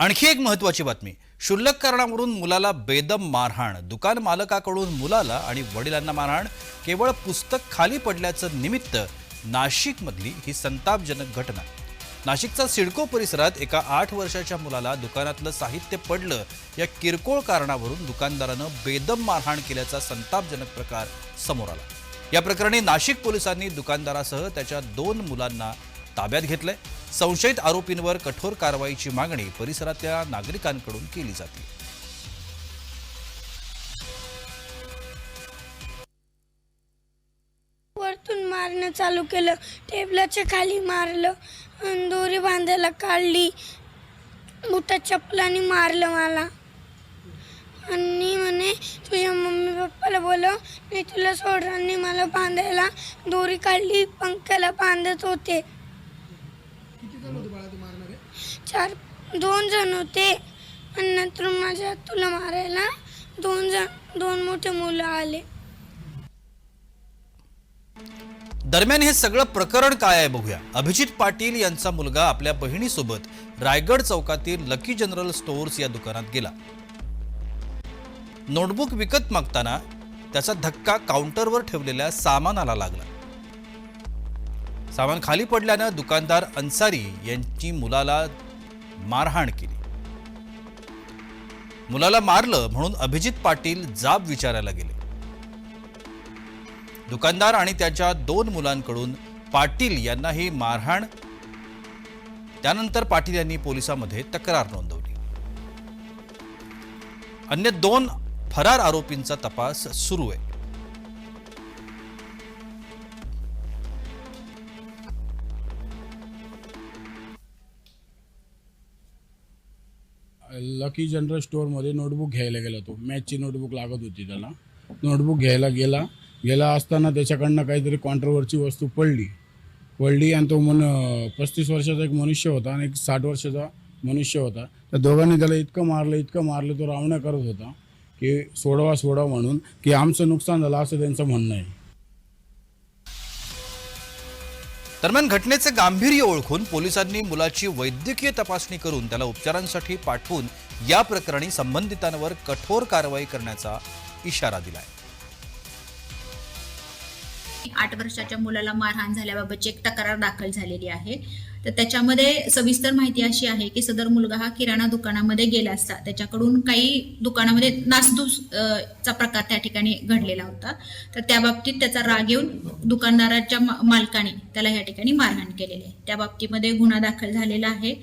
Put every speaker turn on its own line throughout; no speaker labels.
आणखी एक महत्वाची बातमी. क्षुल्लक कारणावरून मुलाला बेदम मारहाण. दुकान मालकाकडून मुलाला आणि वडिलांना मारहाण केवळ पुस्तक खाली पडल्याचं निमित्त नाशिकमधली ही संतापजनक घटना. नाशिकचा सिडको परिसरात एका आठ वर्षाच्या मुलाला दुकानातलं साहित्य पडलं या किरकोळ कारणावरून दुकानदारानं बेदम मारहाण केल्याचा संतापजनक प्रकार समोर आला. या प्रकरणी नाशिक पोलिसांनी दुकानदारासह त्याच्या दोन मुलांना ताब्यात घेतलंय. संशयित आरोपींवर कठोर कारवाईची मागणी परिसरातल्या नागरिकांकडून केली जाते.
वरतून मारणं चालू केलं. टेबलाच्या खाली मारलं. दोरी बांधायला काढली. मोठ्या चपलाने मारलं मला. आणि म्हणे तुझ्या मम्मी पप्पाला बोलव. मी तुला सोडरांनी मला बांधायला दोरी काढली. पंख्याला बांधत होते. चार दोन जण होते. आणि नंतर माझ्या तुला मारायला दोन जण दोन मोठे मुलं आले.
दरम्यान हे सगळं प्रकरण काय आहे बघूया. अभिजित पाटील यांचा मुलगा आपल्या बहिणीसोबत रायगड चौकातील लकी जनरल स्टोअर्स या दुकानात गेला. नोटबुक विकत मागताना त्याचा धक्का काउंटरवर ठेवलेल्या सामानाला लागला. सामान खाली पडल्यानं दुकानदार अन्सारी यांची मुलाला मारहाण केली. मुलाला मारलं म्हणून अभिजित पाटील जाब विचारायला गेले. दुकानदार आणि त्याच्या दोन मुलांकडून पाटील यांना ही मारहाण त्यानंतर पाटील यांनी पोलिसांमध्ये तक्रार नोंदवली. अन्य दोन फरार आरोपींचा तपास सुरू आहे.
लकी जनरल स्टोअरमध्ये नोटबुक घ्यायला गेला तो मॅचची नोटबुक लागत होती त्याला नोटबुक घ्यायला गेला. गेला असताना त्याच्याकडनं काहीतरी कॉन्ट्रोवर्सी वस्तू पडली. पडली आणि तो मन पस्तीस वर्षाचा एक मनुष्य होता आणि एक साठ वर्षाचा मनुष्य होता. त्या दोघांनी त्याला इतकं मारलं इतकं मारलं तो रावण्या करत होता की सोडवा सोडवा म्हणून की आमचं नुकसान झालं असं त्यांचं म्हणणं आहे.
दरम्यान घटनेचे गांभीर्य ओळखून पोलिसांनी मुलाची वैद्यकीय तपासणी करून त्याला उपचारांसाठी पाठवून या प्रकरणी संबंधितांवर कठोर कारवाई करण्याचा इशारा दिलाय.
आठ वर्षाच्या मुलाला मारहाण झाल्याबाबतची एक तक्रार दाखल झालेली आहे. तर त्याच्यामध्ये सविस्तर माहिती अशी आहे की सदर मुलगा हा किराणा दुकानामध्ये गेला असता. त्याच्याकडून काही दुकानामध्ये नासधूस चा प्रकार त्या ठिकाणी घडलेला होता. तर त्या बाबतीत त्याचा राग येऊन दुकानदाराच्या मालकाने त्याला या ठिकाणी मारहाण केलेली आहे. त्या बाबतीमध्ये गुन्हा दाखल झालेला आहे.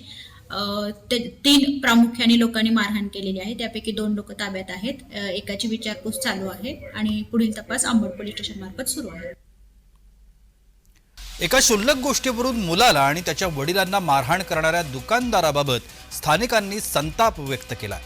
ते तीन प्रामुख्याने लोकांनी मारहाण केलेली आहे. त्यापैकी दोन लोक ताब्यात आहेत. एकाची विचारपूस चालू आहे आणि पुढील तपास आंबड पोलीस स्टेशन मार्फत सुरू आहे.
एका क्षुल्लक गोष्टीवरून मुलाला आणि त्याच्या वडिलांना मारहाण करणाऱ्या दुकानदाराबाबत स्थानिकांनी संताप व्यक्त केला.